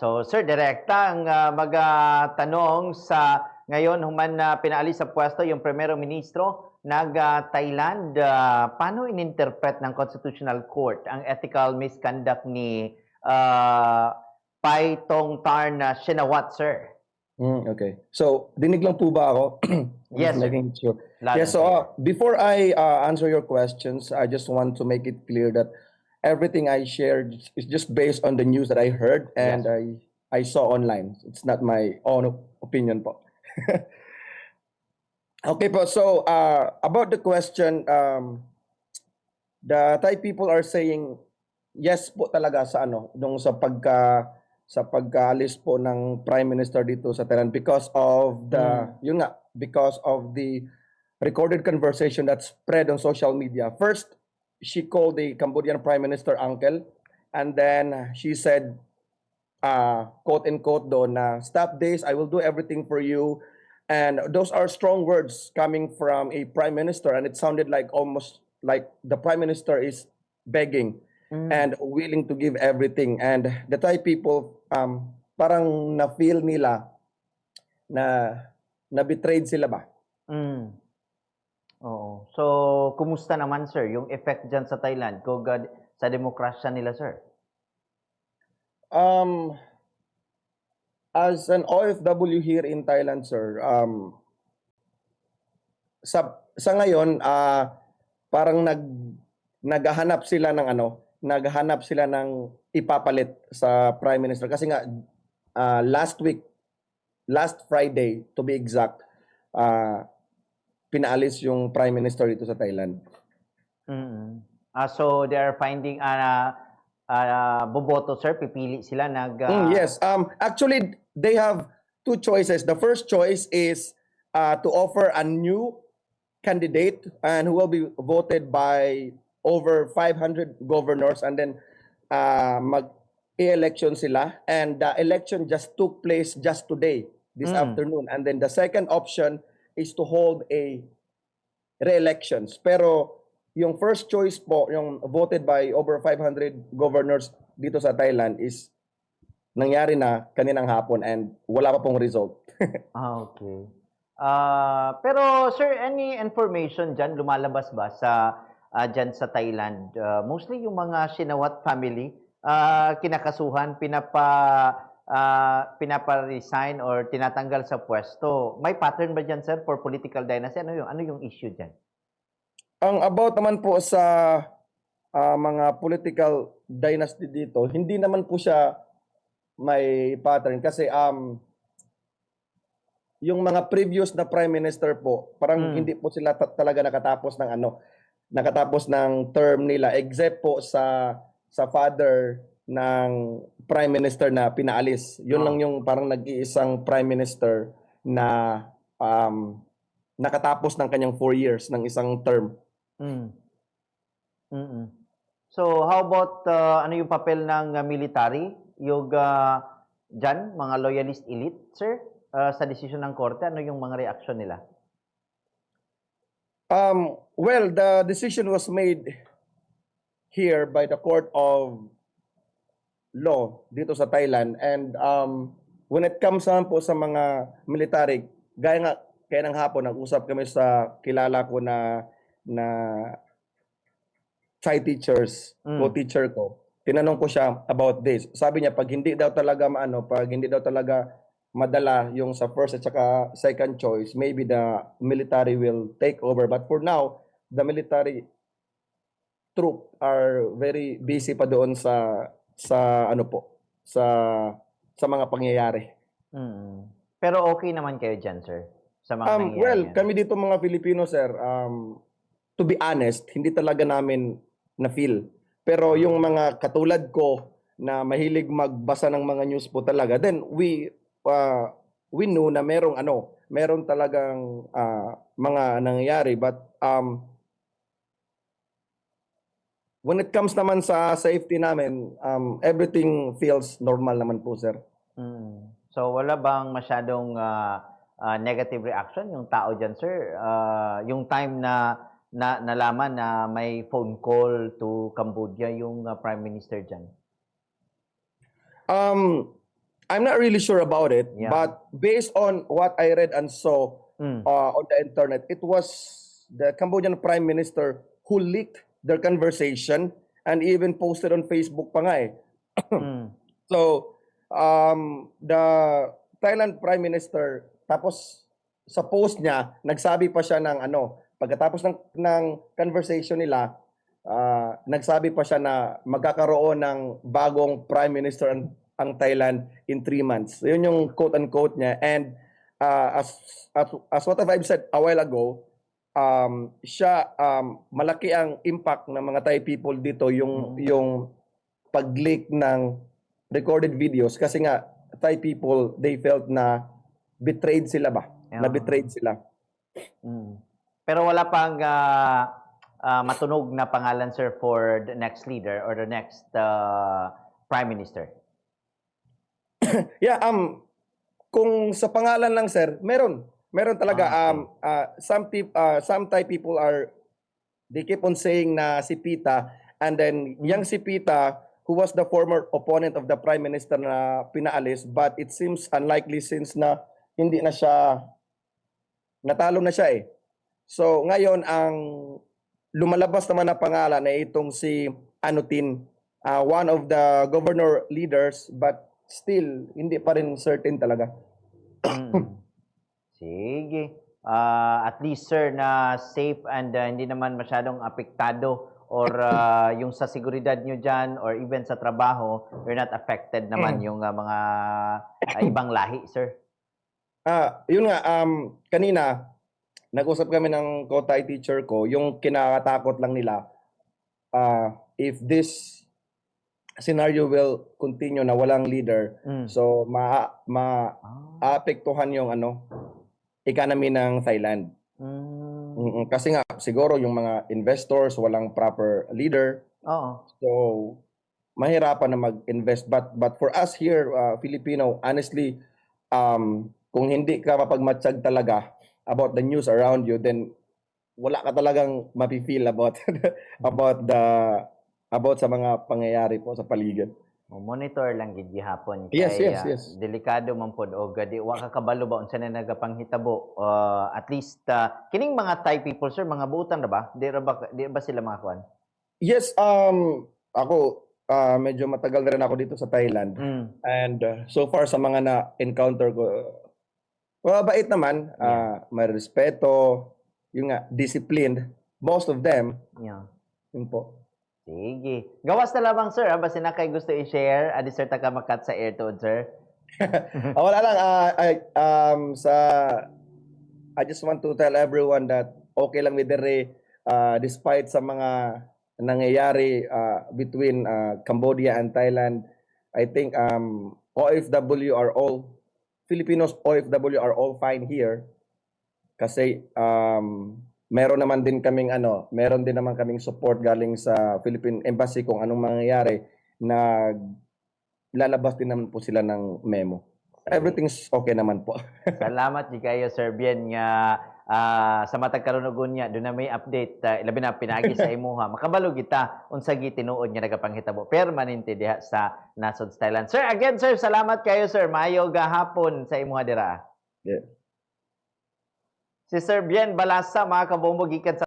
So, Sir, direkta ang uh, magtanong sa ngayon human na pinaalis sa pwesto yung Primero Ministro nag-Thailand. Uh, paano ininterpret ng Constitutional Court ang ethical misconduct ni uh, Pai Tong Tar na Shinawat, sir? Mm, okay. So, dinig lang po ba ako? Yes, making sure. Yes, so uh, before I uh, answer your questions, I just want to make it clear that everything I shared is just based on the news that I heard and Yes. I I saw online. It's not my own opinion po. okay po, so uh, about the question, um, the Thai people are saying yes po talaga sa ano, nung sa pagka sa pagkaalis po ng Prime Minister dito sa Thailand because of the, yun nga, because of the recorded conversation that spread on social media. First, she called the Cambodian Prime Minister uncle, and then she said, uh, quote unquote doon na, stop this, I will do everything for you. And those are strong words coming from a Prime Minister, and it sounded like almost like the Prime Minister is begging Mm. and willing to give everything. And the Thai people, um, parang na-feel nila na na-betrayed sila ba? Mm. Oo. So, kumusta naman, sir, yung effect dyan sa Thailand uh, sa demokrasya nila, sir? Um, as an OFW here in Thailand, sir, um, sa, sa ngayon, ah, parang nag, naghahanap sila ng ano, naghahanap sila ng ipapalit sa Prime Minister. Kasi nga, ah, last week, last Friday, to be exact, ah, pinaalis yung Prime Minister dito sa Thailand. mm Ah, so, they are finding, uh, uh, boboto, sir, pipili sila nag... uh, Mm, yes. Um, actually, they have two choices. The first choice is uh, to offer a new candidate and who will be voted by over 500 governors and then uh, mag election sila and the election just took place just today this Mm. afternoon and then the second option is to hold a re-elections pero yung first choice po yung voted by over 500 governors dito sa Thailand is nangyari na kaninang hapon and wala pa pong result. Ah, okay. Ah, pero sir, any information dyan lumalabas ba sa ah, dyan sa Thailand? Ah, mostly yung mga Shinawat family ah, kinakasuhan, pinapa ah, pinapa-resign or tinatanggal sa pwesto. May pattern ba dyan, sir, for political dynasty? Ano yung ano yung issue dyan? Ang about naman po sa ah, mga political dynasty dito, hindi naman po siya may pattern kasi um yung mga previous na prime minister po, parang Mm. hindi po sila ta- talaga nakatapos ng ano, nakatapos ng term nila except po sa sa father ng prime minister na pinaalis. Yun Ah. lang yung parang nag-iisang prime minister na um, nakatapos ng kanyang four years ng isang term. Mm. mm So, how about uh, ano yung papel ng uh, military? Yung uh, dyan, mga loyalist elite, sir? Uh, sa desisyon ng korte, ano yung mga reaksyon nila? Um, well, the decision was made here by the Court of Law dito sa Thailand. And um, when it comes naman po sa mga military, gaya nga kaya ng hapon, nag-usap kami sa kilala ko na na Thai teachers, Mm. co-teacher ko. Tinanong ko siya about this. Sabi niya, pag hindi daw talaga maano, pag hindi daw talaga madala yung sa first at saka second choice, maybe the military will take over. But for now, the military troop are very busy pa doon sa sa ano po, sa sa mga pangyayari. mm Pero okay naman kayo dyan, sir? Sa mga Um, nangyayari well, yan? kami dito mga Filipino, sir, um, to be honest, hindi talaga namin na-feel. Pero yung mga katulad ko na mahilig magbasa ng mga news po talaga, then we uh, we knew na merong ano, meron talagang ah, mga nangyayari but um when it comes naman sa safety namin, um, everything feels normal naman po, sir. Mm. So, wala bang masyadong ah, ah, negative reaction yung tao dyan, sir? Ah, yung time na, na nalaman na may phone call to Cambodia yung ah, Prime Minister dyan? Um, I'm not really sure about it, Yeah. but based on what I read and saw Mm. uh, on the internet, it was the Cambodian Prime Minister who leaked their conversation and even posted on Facebook pa nga eh. Mm. So, um, the Thailand Prime Minister, tapos sa post niya, nagsabi pa siya ng ano, pagkatapos ng, ng conversation nila, ah, nagsabi pa siya na magkakaroon ng bagong Prime Minister ang, ang Thailand in three months. Yun yung quote-unquote niya. And ah, as, as, as what I've said a while ago, um, siya, um, malaki ang impact ng mga Thai people dito, yung, Mm. yung pag-leak ng recorded videos kasi nga Thai people they felt na betrayed sila ba? Yeah. Na betrayed sila. Mm. Pero wala pang ah, ah, matunog na pangalan, sir, for the next leader or the next ah, prime minister. Yeah, um kung sa pangalan lang sir, meron. Meron talaga Ah, okay. um uh, some peop, uh, some Thai people are they keep on saying na si Pita and then yang si Pita who was the former opponent of the prime minister na pinaalis but it seems unlikely since na hindi na siya natalo na siya eh. So ngayon ang lumalabas naman na pangalan ay itong si Anutin, uh, one of the governor leaders but still hindi pa rin certain talaga. Mm. Sige. Ah, at least, sir, na safe and ah, hindi naman masyadong apektado or ah, yung sa seguridad nyo dyan or even sa trabaho, you're not affected naman yung ah, mga ah, ibang lahi, sir. Ah, yun nga um kanina nag-usap kami ng Kotay teacher ko, yung kinakatakot lang nila ah if this scenario will continue na walang leader, Mm. so ma ma apektuhan yung ano economy ng Thailand. Mm. Mm, Kasi nga siguro yung mga investors walang proper leader, Oo. so mahirapan na mag-invest but but for us here uh, Filipino honestly um kung hindi ka mapagmatsyag talaga about the news around you then wala ka talagang mapi-feel about about the about sa mga pangyayari po sa paligid. Mo monitor lang gid gihapon Yes, kay yes, ah, yes. delikado man pod og gadi wa ka kabalo ba unsa na nagapanghitabo Ah, at least ah, kining mga Thai people sir mga buutan ra ba di ra ba di ba sila mga kuan Yes, um ako uh, medyo matagal na rin ako dito sa Thailand mm. and uh, so far sa mga na encounter ko mabait naman, uh, may respeto, yung nga disciplined, most of them, yeah. yun po. Sige. Gawas na lamang sir ah, basta na kay gusto i-share. Adi sir ta ka makat sa air to sir. Ah, wala lang. Ah, I- um sa I just want to tell everyone that okay lang with Dere uh, despite sa mga nangyayari ah, between ah, Cambodia and Thailand. I think um OFW are all Filipinos OFW are all fine here. Kasi um meron naman din kaming ano, meron din naman kaming support galing sa Philippine Embassy kung anong mangyayari na lalabas din naman po sila ng memo. Everything's okay naman po. salamat di kayo sir Bien nga ah, sa matag karunugon niya do na may update ah, ilabi na pinagi sa imuha makabalo kita unsa gi tinuod nga nagapanghitabo permanente diha sa nasod Thailand sir again sir salamat kayo sir maayo gahapon sa imuha dira Yeah. Si Sir Bien Balasa mga kabombo gikan sa